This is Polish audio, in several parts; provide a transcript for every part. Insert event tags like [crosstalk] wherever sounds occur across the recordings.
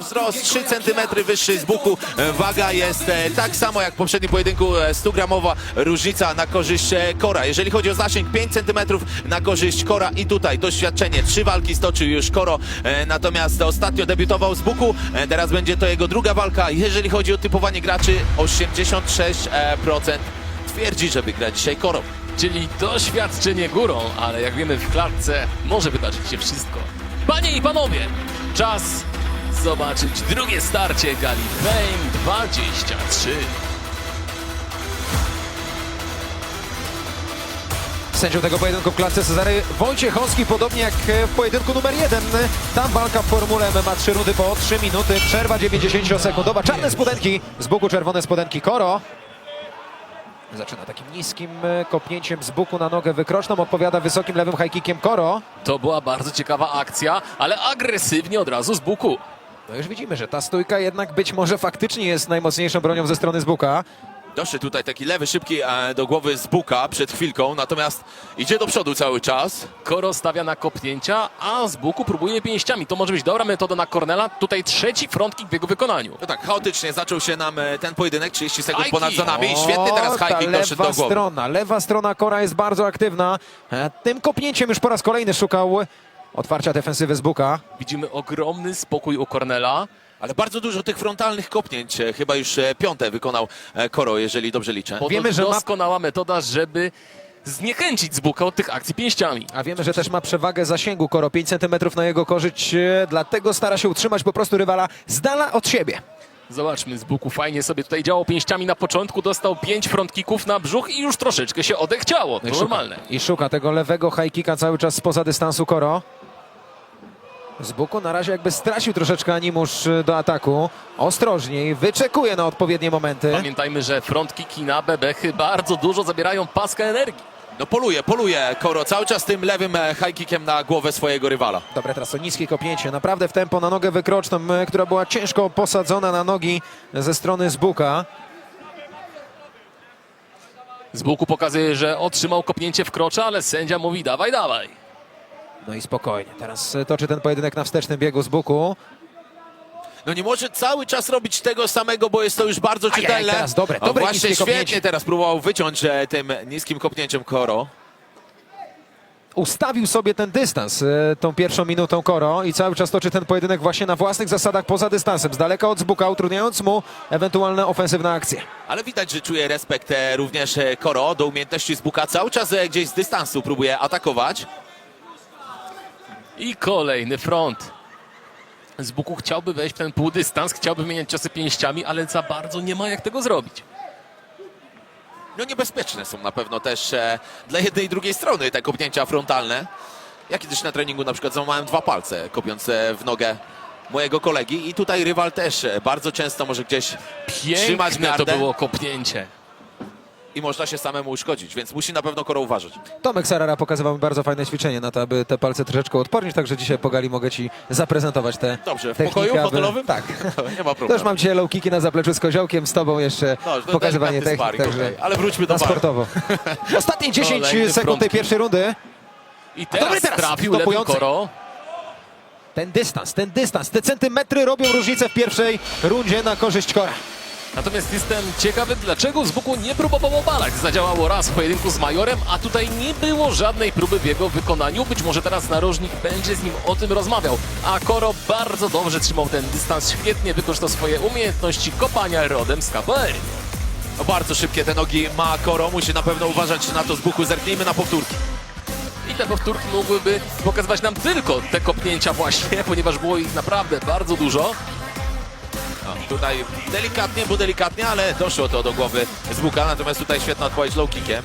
Wzrost 3 cm wyższy z buku, E, waga jest e, tak samo jak w poprzednim pojedynku, e, 100-gramowa różnica na korzyść Kora. Jeżeli chodzi o zasięg 5 cm na korzyść Kora i tutaj doświadczenie, trzy walki stoczył już Koro, natomiast ostatnio debiutował z buku, teraz będzie to jego druga walka. Jeżeli chodzi o typowanie graczy, 86% twierdzi, że wygra dzisiaj Koro. Czyli doświadczenie górą, ale jak wiemy w klatce może wydarzyć się wszystko. Panie i panowie, czas zobaczyć drugie starcie gali Fame 23. Sędzią tego pojedynku w klatce Cezary Wojciechowski, podobnie jak w pojedynku numer jeden. Tam walka w formule MMA 3 rundy po 3 minuty, przerwa 90-sekundowa. Czarne spodenki, z boku czerwone spodenki Koro. Zaczyna takim niskim e, kopnięciem z boku na nogę wykroczną, odpowiada wysokim lewym high kickiem Koro. To była bardzo ciekawa akcja, ale agresywnie od razu z buku. No już widzimy, że ta stójka jednak być może faktycznie jest najmocniejszą bronią ze strony z buka. Doszedł tutaj taki lewy, szybki e, do głowy z buka przed chwilką, natomiast idzie do przodu cały czas. Koro stawia na kopnięcia, a z buku próbuje pięściami. To może być dobra metoda na Cornela. Tutaj trzeci front kick w jego wykonaniu. No tak, chaotycznie zaczął się nam e, ten pojedynek, 30 sekund High ponad kick. za nami. Świetny teraz ta high kick doszedł lewa do głowy. strona, lewa strona Kora jest bardzo aktywna. E, Tym kopnięciem już po raz kolejny szukał otwarcia defensywy z buka. Widzimy ogromny spokój u Cornela. Ale bardzo dużo tych frontalnych kopnięć, e, chyba już e, piąte wykonał e, Koro, jeżeli dobrze liczę. Ponoć Wiemy, że ma- doskonała metoda, żeby zniechęcić z buka od tych akcji pięściami. A wiemy, że też ma przewagę zasięgu Koro, 5 cm na jego korzyść, e, dlatego stara się utrzymać po prostu rywala z dala od siebie. Zobaczmy, z buku fajnie sobie tutaj działał pięściami na początku, dostał pięć front kicków na brzuch i już troszeczkę się odechciało. To No normalne. I szuka tego lewego high kicka cały czas spoza dystansu Koro. Z boku na razie jakby stracił troszeczkę animusz e, do ataku. Ostrożniej, wyczekuje na odpowiednie momenty. Pamiętajmy, że front kicki na bebechy bardzo dużo zabierają paska energii. No poluje, poluje Koro cały czas tym lewym e, high kickiem na głowę swojego rywala. Dobre, teraz to niskie kopnięcie, naprawdę w tempo na nogę wykroczną, e, która była ciężko posadzona na nogi ze strony z buka. Z buku pokazuje, że otrzymał kopnięcie w krocza, ale sędzia mówi dawaj, dawaj. No i spokojnie, teraz e, toczy ten pojedynek na wstecznym biegu z buku. No nie może cały czas robić tego samego, bo jest to już bardzo Ajaj, czytelne. teraz dobre, O, dobre Właśnie niskie świetnie kopnięcie. teraz próbował wyciąć e, tym niskim kopnięciem Koro. Ustawił sobie ten dystans e, tą pierwszą minutą Koro i cały czas toczy ten pojedynek właśnie na własnych zasadach poza dystansem, z daleka od z buka, utrudniając mu ewentualne ofensywne akcje. Ale widać, że czuje respekt e, również e, Koro do umiejętności z buka. Cały czas e, gdzieś z dystansu próbuje atakować. I kolejny front. Z buku chciałby wejść w ten półdystans, chciałby wymieniać ciosy pięściami, ale za bardzo nie ma jak tego zrobić. No niebezpieczne są na pewno też e, dla jednej i drugiej strony te kopnięcia frontalne. Ja kiedyś na treningu na przykład złamałem dwa palce, kopiąc e, w nogę mojego kolegi i tutaj rywal też e, bardzo często może gdzieś trzymać Piękne to gardę było kopnięcie. I można się samemu uszkodzić, więc musi na pewno Koro uważać. Tomek Sarara pokazywał mi bardzo fajne ćwiczenie na to, aby te palce troszeczkę odpornić, także dzisiaj po gali mogę Ci zaprezentować te Dobrze, w techniki, pokoju aby- hotelowym? Tak. [laughs] Nie ma Też problemu. mam dzisiaj low kicki na zapleczu z Koziołkiem, z Tobą jeszcze No, to pokazywanie technik, sparring, także okej. Ale wróćmy do na sportowo. [laughs] Ostatnie 10 Kolejny sekund tej pierwszej rundy. I teraz, Dobry teraz, trafił koro. Ten dystans, ten dystans, te centymetry robią różnicę w pierwszej rundzie na korzyść Kora. Natomiast jestem ciekawy, dlaczego z boku nie próbował obalać. Zadziałało raz w pojedynku z Majorem, a tutaj nie było żadnej próby w jego wykonaniu. Być może teraz narożnik będzie z nim o tym rozmawiał. A Koro bardzo dobrze trzymał ten dystans, świetnie wykorzystał swoje umiejętności kopania rodem z KPR. No, bardzo szybkie te nogi ma Koro, musi na pewno uważać na to z buku. Zerknijmy na powtórki. I te powtórki mogłyby pokazywać nam tylko te kopnięcia właśnie, ponieważ było ich naprawdę bardzo dużo. No, tutaj delikatnie, bo delikatnie, ale doszło to do głowy z natomiast tutaj świetna odpowiedź low kickiem.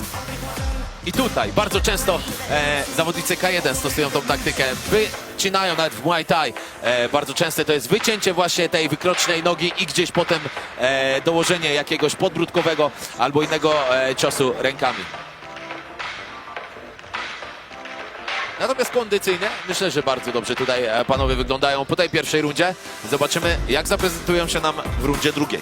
I tutaj bardzo często e, zawodnicy K1 stosują tą taktykę, wycinają nawet w Muay Thai. E, bardzo często to jest wycięcie właśnie tej wykrocznej nogi i gdzieś potem e, dołożenie jakiegoś podbródkowego albo innego e, ciosu rękami. Natomiast kondycyjnie myślę, że bardzo dobrze tutaj e, panowie wyglądają po tej pierwszej rundzie. Zobaczymy jak zaprezentują się nam w rundzie drugiej.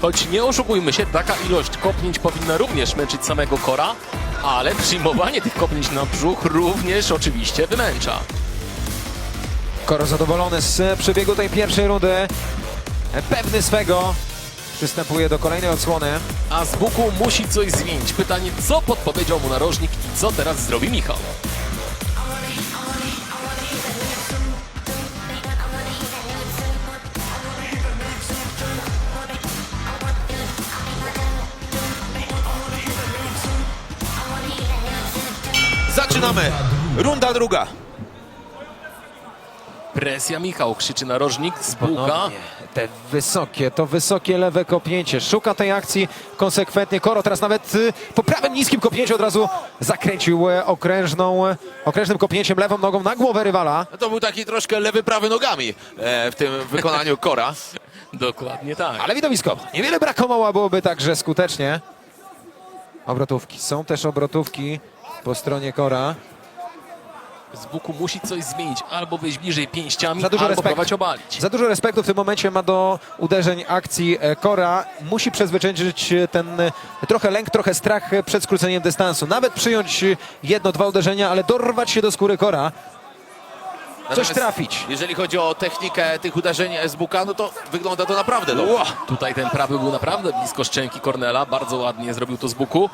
Choć nie oszukujmy się, taka ilość kopnięć powinna również męczyć samego Kora, ale przyjmowanie tych kopnięć na brzuch również oczywiście wymęcza. Koro zadowolony z przebiegu tej pierwszej rundy. Pewny swego. Przystępuje do kolejnej odsłony. A z Buku musi coś zmienić. Pytanie, co podpowiedział mu narożnik i co teraz zrobi Michał? Zaczynamy. Runda druga. Presja Michał, krzyczy narożnik z Buka. Ponownie Te wysokie, to wysokie lewe kopnięcie. Szuka tej akcji konsekwentnie. Koro teraz nawet y, po prawym niskim kopnięciu od razu zakręcił e, okrężną, e, okrężnym kopnięciem lewą nogą na głowę rywala. No to był taki troszkę lewy, prawy nogami e, w tym wykonaniu Kora. [laughs] Dokładnie tak. Ale widowisko. Niewiele brakowało, byłoby także skutecznie. Obrotówki. Są też obrotówki po stronie Kora. Z Buku musi coś zmienić. Albo wyjść bliżej pięściami, Za dużo albo respektu. próbować obalić. Za dużo respektu w tym momencie ma do uderzeń akcji e, Kora. Musi przezwyciężyć e, ten e, trochę lęk, trochę strach e, przed skróceniem dystansu. Nawet przyjąć e, jedno, dwa uderzenia, ale dorwać się do skóry Kora. Natomiast trafić. Jeżeli chodzi o technikę tych uderzeń z Buka, no to wygląda to naprawdę dobrze. Tutaj ten prawy był naprawdę blisko szczęki Kornela. Bardzo ładnie zrobił to z Buku.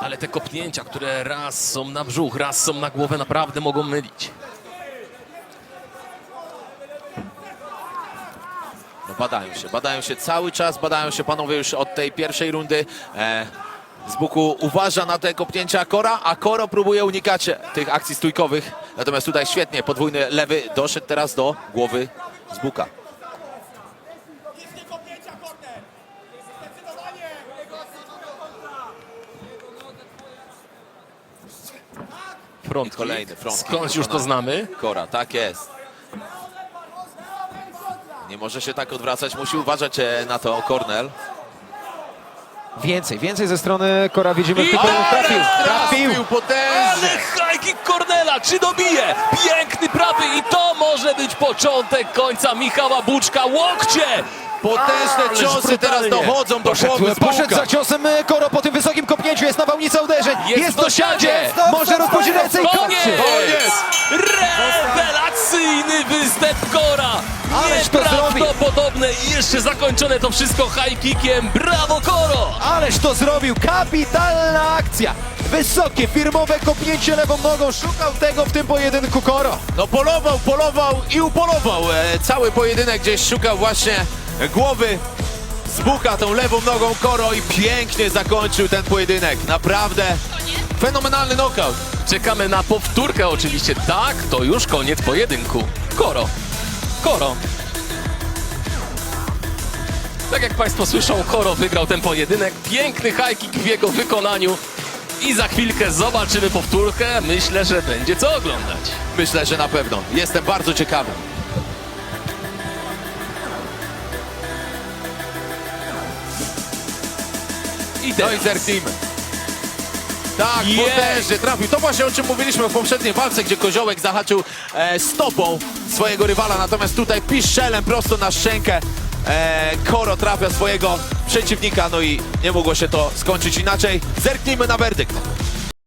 Ale te kopnięcia, które raz są na brzuch, raz są na głowę, naprawdę mogą mylić. No badają się, badają się cały czas, badają się panowie już od tej pierwszej rundy. E, z Buku uważa na te kopnięcia Kora, a Koro próbuje unikać tych akcji stójkowych. Natomiast tutaj świetnie, podwójny lewy doszedł teraz do głowy z Buka. Front Kolejny front Skądś już to znamy. Kora, tak jest. Nie może się tak odwracać, musi uważać e, na to Kornel. Więcej, więcej ze strony Kora widzimy. Teraz trafił, trafił. Potężnie. Kornela, czy dobije? Piękny prawy i to może być początek końca Michała Buczka. Łokcie! Potężne Ależ ciosy teraz brutalnie. dochodzą do głowy z Poszedł za ciosem e, Koro po tym wysokim kopnięciu. Jest nawałnica uderzeń. Jest w dosiadzie. Może rozpocząć ręce i Koniec! kończy. Rewelacyjny występ Kora! Ależ to zrobił. Nieprawdopodobne i jeszcze zakończone to wszystko high kickiem. Brawo Koro! Ależ to zrobił! Kapitalna akcja! Wysokie, firmowe kopnięcie lewą nogą. Szukał tego w tym pojedynku Koro. No polował, polował i upolował. E, cały pojedynek gdzieś szukał właśnie głowy z Buka tą lewą nogą Koro i pięknie zakończył ten pojedynek. Naprawdę fenomenalny knockout. Czekamy na powtórkę oczywiście. Tak, to już koniec pojedynku. Koro. Koro. Tak jak Państwo słyszą, Koro wygrał ten pojedynek. Piękny high kick w jego wykonaniu. I za chwilkę zobaczymy powtórkę. Myślę, że będzie co oglądać. Myślę, że na pewno. Jestem bardzo ciekawy. I No i teraz zerknijmy. Tak, Jej. potężnie trafił. To właśnie o czym mówiliśmy w poprzedniej walce, gdzie Koziołek zahaczył e, stopą swojego rywala, natomiast tutaj piszczelem prosto na szczękę e, Koro trafia swojego przeciwnika, no i nie mogło się to skończyć inaczej. Zerknijmy na werdykt.